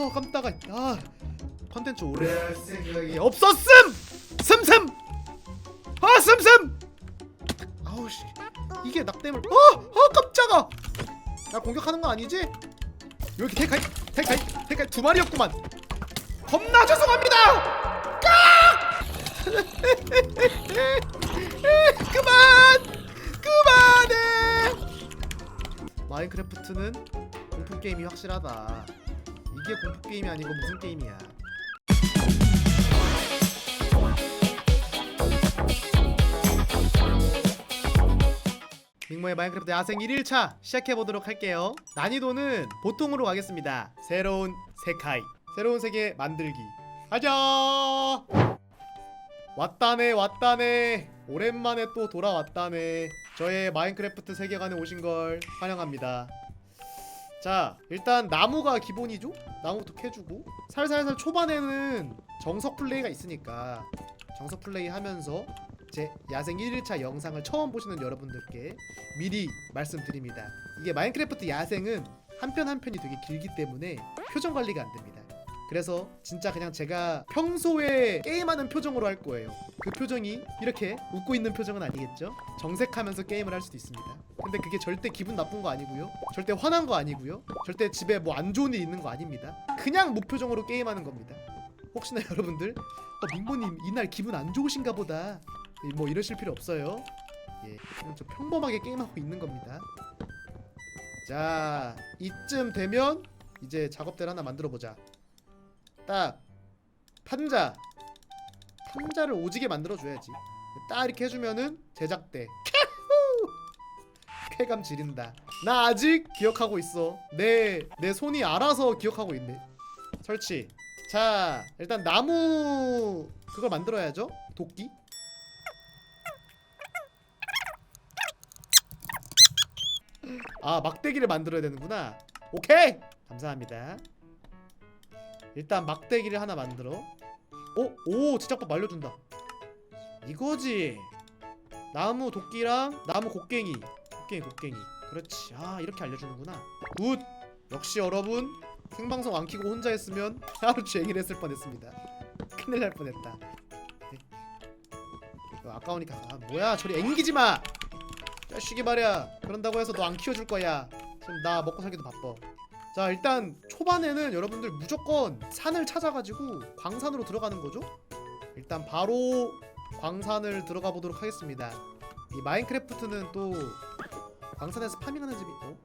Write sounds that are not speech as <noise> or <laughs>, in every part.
어 깜짝아. 아 컨텐츠 오래 할 생각이 없었음! 슴슴! 아 슴슴! 아우 씨. 이게 낙댐을 어어 깜짝아! 나 공격하는 거 아니지? 여기 대가이 대가이 대가이 두 마리였구만. 겁나 죄송합니다! 깍 <laughs> 그만! 그만해! 마인크래프트는 공포 게임이 확실하다 이게 공포 게임이 아니고 무슨 게임이야? 밍모의 마인크래프트 야생 1일차 시작해보도록 할게요. 난이도는 보통으로 가겠습니다. 새로운 세카이 새로운 세계 만들기. 가자! 왔다네 왔다네. 오랜만에 또 돌아왔다네. 저의 마인크래프트 세계관에 오신 걸 환영합니다 자 일단 나무가 기본이죠? 나무부터 캐주고. 살살살 초반에는 정석 플레이가 있으니까 정석 플레이 하면서 제 야생 1일차 영상을 처음 보시는 여러분들께 미리 말씀드립니다. 이게 마인크래프트 야생은 한 편 한 편이 되게 길기 때문에 표정 관리가 안 됩니다 그래서 진짜 그냥 제가 평소에 게임하는 표정으로 할 거예요. 그 표정이 이렇게 웃고 있는 표정은 아니겠죠? 정색하면서 게임을 할 수도 있습니다. 근데 그게 절대 기분 나쁜 거 아니고요. 절대 화난 거 아니고요. 절대 집에 뭐 안 좋은 일 있는 거 아닙니다. 그냥 무표정으로 게임하는 겁니다. 혹시나 <laughs> 여러분들 어, 민보님 이날 기분 안 좋으신가 보다 뭐 이러실 필요 없어요. 예, 그냥 좀 평범하게 게임하고 있는 겁니다. 자, 이쯤 되면 이제 작업대를 하나 만들어 보자. 딱 판자 판자를 오지게 만들어 줘야지. 딱 이렇게 해주면은 제작대! 쾌감 지린다. 나 아직 기억하고 있어. 내 내 손이 알아서 기억하고 있네. 설치. 자 일단 나무 그걸 만들어야죠. 도끼. 아 막대기를 만들어야 되는구나. 오케이! 감사합니다 일단 막대기를 하나 만들어. 어? 오 제작법 알려준다. 이거지. 나무 도끼랑 나무 곡괭이. 곡괭이 곡괭이. 그렇지. 아 이렇게 알려주는구나. 굿. 역시 여러분 생방송 안 키고 혼자 했으면 하루 종일 했을 뻔했습니다. 큰일 날 뻔했다. 네. 아까우니까 아, 뭐야 저리 앵기지 마. 자식이 말이야. 그런다고 해서 너 안 키워줄 거야. 지금 나 먹고 살기도 바빠. 자 일단 초반에는 여러분들 무조건 산을 찾아가지고 광산으로 들어가는 거죠 일단 바로 광산을 들어가 보도록 하겠습니다 이 마인크래프트는 또 광산에서 파밍하는 집이 어?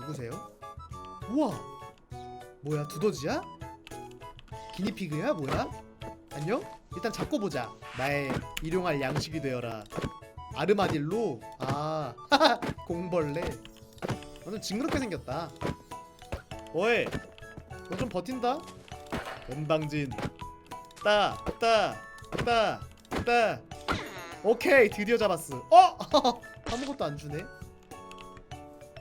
누구세요? 우와 뭐야 두더지야? 기니피그야 뭐야? 안녕? 일단 잡고 보자 나의 일용할 양식이 되어라 아르마딜로 아 <laughs> 공벌레 너는 징그럽게 생겼다. 어이, 너 좀 버틴다. 은방진. 따, 따, 따, 따. 오케이, 드디어 잡았어. 어? <laughs> 아무것도 안 주네.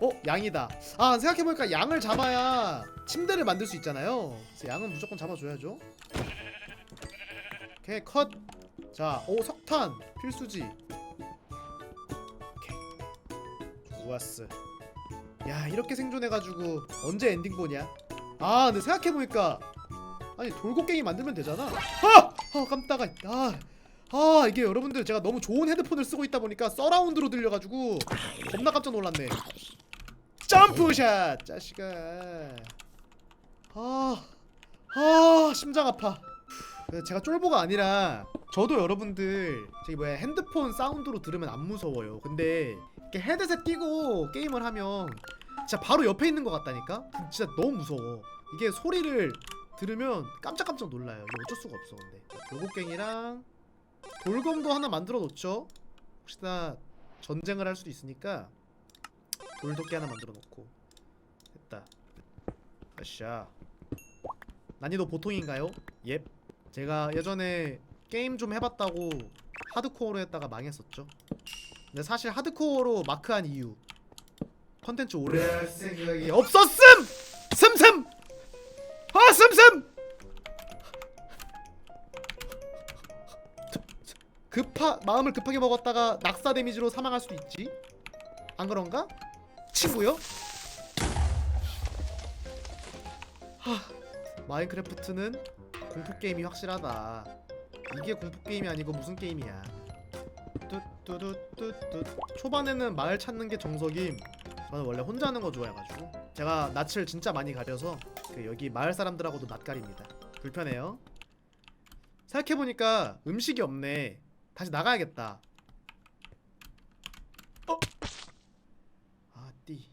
어, 양이다. 아, 생각해보니까 양을 잡아야 침대를 만들 수 있잖아요. 그래서 양은 무조건 잡아줘야죠. 오케이, 컷. 자, 오, 석탄 필수지. 오케이. 좋았어. 야 이렇게 생존해가지고 언제 엔딩 보냐? 아 근데 생각해보니까 아니 돌고갱이 만들면 되잖아. 아! 아 깜짝아 아, 아 이게 여러분들 제가 너무 좋은 헤드폰을 쓰고 있다 보니까 서라운드로 들려가지고 겁나 깜짝 놀랐네. 점프샷 자식아. 아, 아 심장 아파. 제가 쫄보가 아니라 저도 여러분들 저기 뭐야 핸드폰 사운드로 들으면 안 무서워요. 근데 이렇게 헤드셋 끼고 게임을 하면 진짜 바로 옆에 있는 것 같다니까? 그 진짜 너무 무서워. 이게 소리를 들으면 깜짝깜짝 놀라요. 어쩔 수가 없어 근데. 요곡갱이랑 돌검도 하나 만들어 놓죠? 혹시나 전쟁을 할 수도 있으니까 돌도끼 하나 만들어 놓고. 됐다. 아샤 난이도 보통인가요? 옙. 제가 예전에 게임 좀 해봤다고 하드코어로 했다가 망했었죠 근데 사실 하드코어로 마크한 이유 컨텐츠 오래 할 생각이 없었음! 슴슴! 아 슴슴! 급하 마음을 급하게 먹었다가 낙사 데미지로 사망할 수도 있지 안 그런가? 친구요? 하, 마인크래프트는 공포 게임이 확실하다. 이게 공포 게임이 아니고 무슨 게임이야? 뚜뚜뚜뚜뚜 초반에는 마을 찾는 게 정석임. 저는 원래 혼자 하는 거 좋아해가지고 제가 낯을 진짜 많이 가려서 그 여기 마을 사람들하고도 낯가립니다. 불편해요. 생각해보니까 음식이 없네. 다시 나가야겠다. 어? 아, 띠.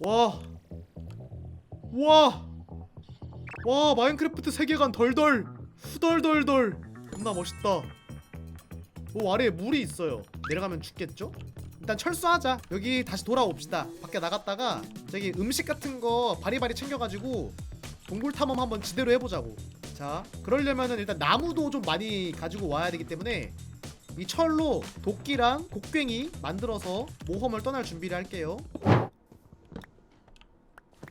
와. 와. 와, 마인크래프트 세계관 덜덜. 후덜덜덜. 겁나 멋있다. 오, 아래에 물이 있어요. 내려가면 죽겠죠? 일단 철수하자. 여기 다시 돌아옵시다. 밖에 나갔다가 저기 음식 같은 거 바리바리 챙겨가지고 동굴 탐험 한번 지대로 해보자고. 자, 그러려면은 일단 나무도 좀 많이 가지고 와야 되기 때문에 이 철로 도끼랑 곡괭이 만들어서 모험을 떠날 준비를 할게요.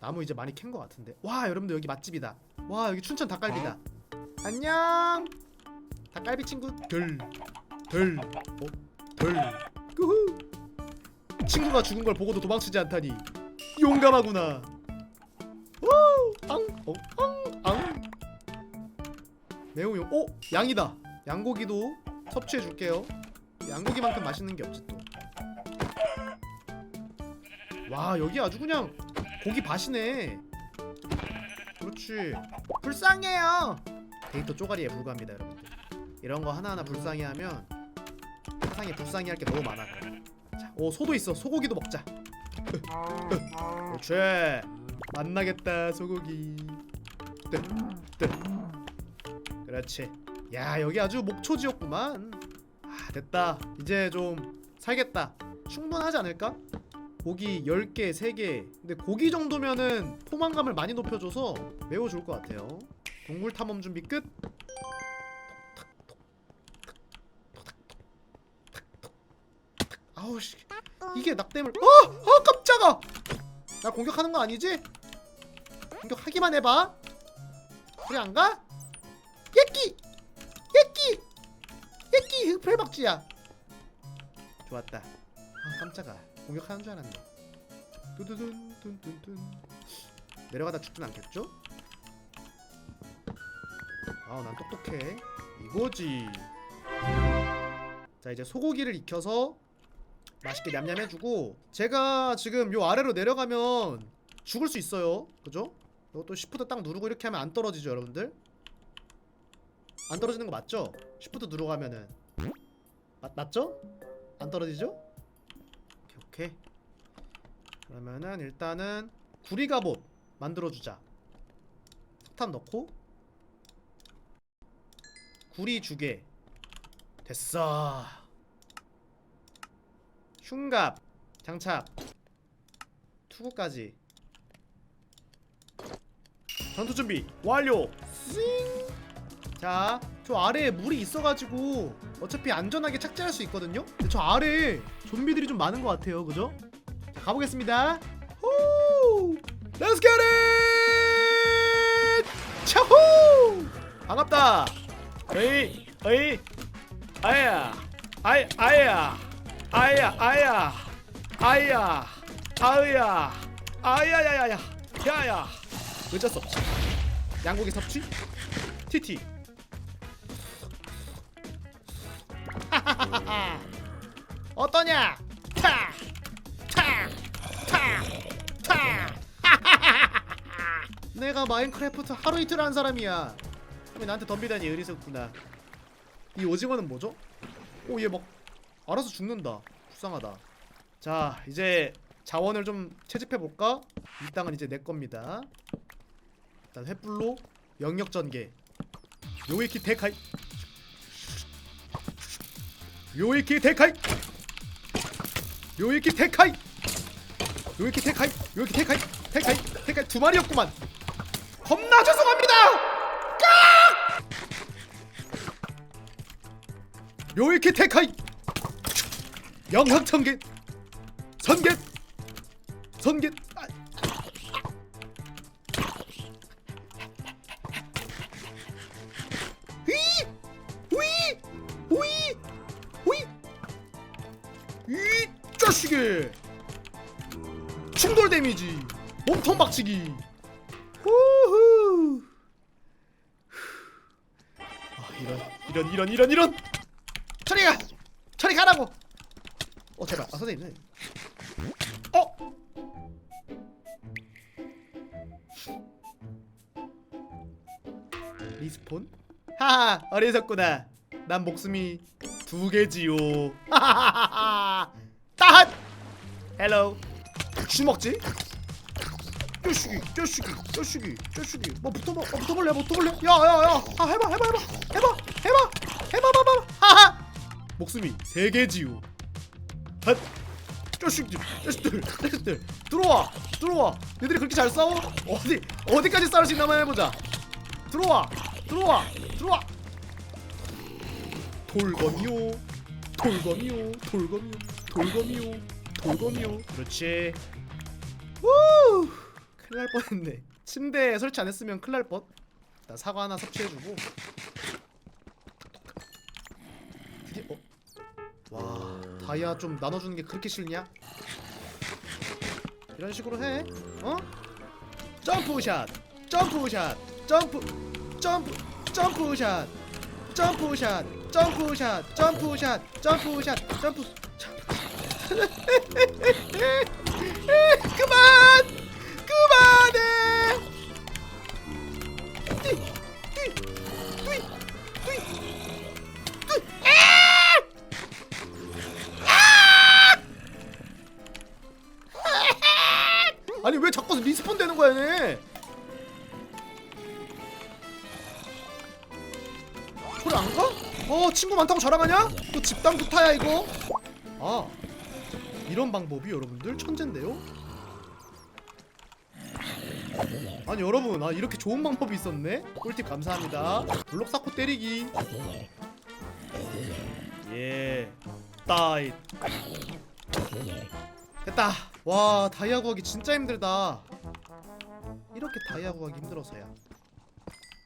나무 이제 많이 캔 것 같은데. 와, 여러분들 여기 맛집이다. 와, 여기 춘천 닭갈비다. 안녕. 닭갈비 친구들. 들. 어? 들. 꾸후. 친구가 죽은 걸 보고도 도망치지 않다니 용감하구나. 우! 앙, 어, 앙, 앙. 매우 용. 오, 양이다. 양고기도 섭취해 줄게요. 양고기만큼 맛있는 게 없지 또. 와, 여기 아주 그냥 고기 밭이네. 그렇지. 불쌍해요. 데이터 쪼가리에 불과합니다, 여러분들. 이런 거 하나하나 불쌍해하면 세상에 불쌍해할 게 너무 많아. 자, 오 소도 있어. 소고기도 먹자. 그렇지. 만나겠다 소고기. 뜰, 뜰. 그렇지. 야 여기 아주 목초지였구만. 아 됐다. 이제 좀 살겠다. 충분하지 않을까? 고기 10개, 3개. 근데 고기 정도면은 포만감을 많이 높여줘서 매우 좋을 것 같아요. 동굴 탐험 준비 끝. 아우 씨. 이게 낙댐을 어! 어 깜짝아! 나 공격하는 거 아니지? 공격하기만 해봐 그래 안 가? 예끼! 예끼! 예끼 흑펠박쥐야 좋았다 아 깜짝아 공격하는 줄 알았네 두두둔 둔둔둔 내려가다 죽진 않겠죠? 아우 난 똑똑해 이거지 자 이제 소고기를 익혀서 맛있게 냠냠해주고 제가 지금 요 아래로 내려가면 죽을 수 있어요 그죠? 이것도 시프트 딱 누르고 이렇게 하면 안 떨어지죠 여러분들? 안 떨어지는 거 맞죠? 시프트 누르고 하면은 맞, 맞죠? 안 떨어지죠? 오케이. 그러면은 일단은 구리갑옷 만들어주자. 석탄 넣고 구리 주게 됐어. 흉갑 장착 투구까지. 전투 준비 완료. 자, 저 아래에 물이 있어가지고 어차피 안전하게 착지할 수 있거든요. 근데 저 아래에 좀비들이 좀 많은 것 같아요, 그죠? 자, 가보겠습니다. 호! Let's get it! 차후! 반갑다. 어이 어이 아야 아이 아야 아야 아야 아야 아야 아야야야야 야야 어쩔 수 없지. 양고기 섭취. TT. 어떠냐? 타! 타! 타! 타! 내가 마인크래프트 하루 이틀 한 사람이야. 왜 나한테 덤비다니 의리스구나. 이 오징어는 뭐죠? 오 얘 막 알아서 죽는다. 불쌍하다. 자 이제 자원을 좀 채집해 볼까? 이 땅은 이제 내 겁니다. 일단 횃불로 영역 전개. 요이키 데카이. 요이키 데카이. 요이키 데카이. 요이키 데카이. 요이키 데카이. 데카이. 데카이 두 마리였구만. 겁나 죄송합니다. 깍! 요이키 데카이. 영역 전개. 전개. 전개. 자식이! 충돌 데미지 몸통 박치기 후후 아 이런 이런 이런 이런 이런 저리 가 저리 가라고 어 제발 아 선생님 어 리스폰 하하 어리석구나 난 목숨이 두 개지요 하하하하 헬로 주먹지? 쪼시기 쪼시기 쪼시기 쪼시기. 뭐 붙어봐 어, 붙어볼래 붙어볼래? 야야야. 아 해봐 해봐 해봐. 해봐 해봐. 해봐 봐봐 하하. 목숨이 세 개지요 핫 쪼시기 쪼시들 쪼시들. 들어와 들어와. 얘들이 그렇게 잘 싸워? 어디 어디까지 싸울 수 있나 한번 해보자. 들어와 들어와 들어와. 돌검이요 돌검이요 돌검이요 돌검이요 돌검이요 그렇지. 우! 큰일 날 뻔했네. 침대에 설치 안 했으면 큰일 날뻔. 일단 사과 하나 섭취해주고. 어? 와 다이아 좀 나눠주는 게 그렇게 싫냐? 이런 식으로 해. 어? 점프샷! 점프샷! 점프! 점프! 점프샷! 점프샷! 점프샷! 점프샷! 점프샷! 점프 그만 그만해! 아니 왜 자꾸 리스폰 되는 거야 얘네 소리 안 가? 어 친구 많다고 자랑하냐? 또 집단 구타야 이거 아 이런 방법이 여러분들 천재인데요? 아니 여러분 아 이렇게 좋은 방법이 있었네? 꿀팁 감사합니다. 블록 쌓고 때리기. 예. 따잇. 됐다. 와 다이아 구하기 진짜 힘들다. 이렇게 다이아 구하기 힘들어서야.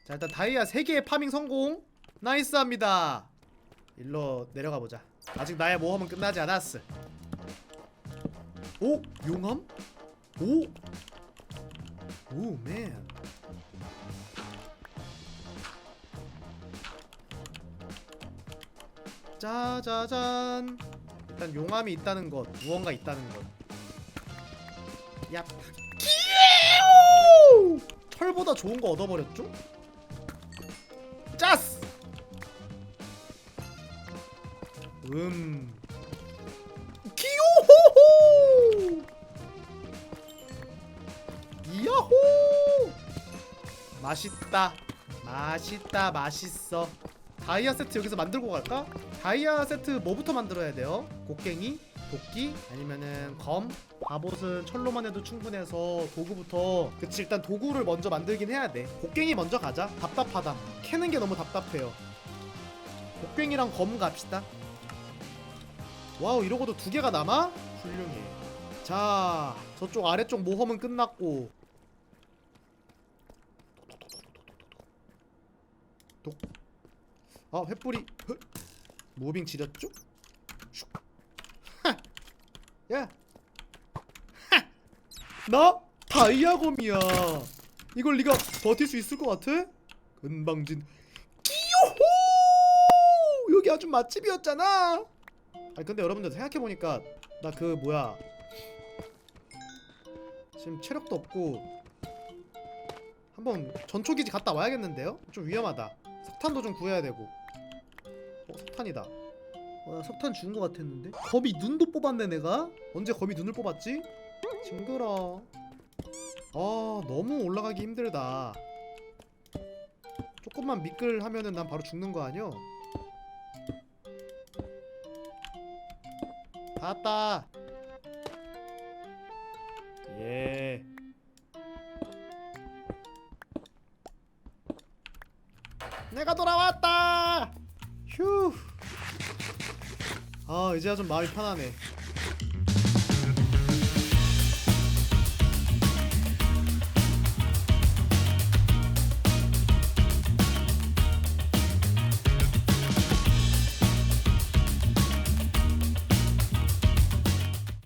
자 일단 다이아 3개의 파밍 성공. 나이스합니다. 일로 내려가 보자. 아직 나의 모험은 끝나지 않았어 오? 용암? 오? 오 맨 짜자잔 일단 용암이 있다는 것 무언가 있다는 것 야. 기에오! 철보다 좋은 거 얻어버렸죠? 짜스! 음 맛있다 맛있다 맛있어 다이아 세트 여기서 만들고 갈까? 다이아 세트 뭐부터 만들어야 돼요? 곡괭이? 도끼? 아니면은 검? 갑옷은 철로만 해도 충분해서 도구부터 그치 일단 도구를 먼저 만들긴 해야 돼 곡괭이 먼저 가자 답답하다 캐는 게 너무 답답해요 곡괭이랑 검 갑시다 와우 이러고도 두 개가 남아? 훌륭해 자 저쪽 아래쪽 모험은 끝났고 독. 아 횃불이 헛. 무빙 지렸죠? 슉. 하. 야. 하. 나 다이아검이야 이걸 네가 버틸 수 있을 것 같아? 금방진 끼요호 여기 아주 맛집이었잖아 아니 근데 여러분들 생각해 보니까 나 그 뭐야 지금 체력도 없고 한번 전초기지 갔다 와야겠는데요? 좀 위험하다 석탄도 좀 구해야 되고 어 석탄이다 어, 나 석탄 죽은 것 같았는데 거미 눈도 뽑았네 내가 언제 거미 눈을 뽑았지? 징그러 아 너무 올라가기 힘들다 조금만 미끌 하면은 난 바로 죽는 거 아니야? 다 왔다. 예. 내가 돌아왔다. 휴. 아 이제야 좀 마음이 편하네.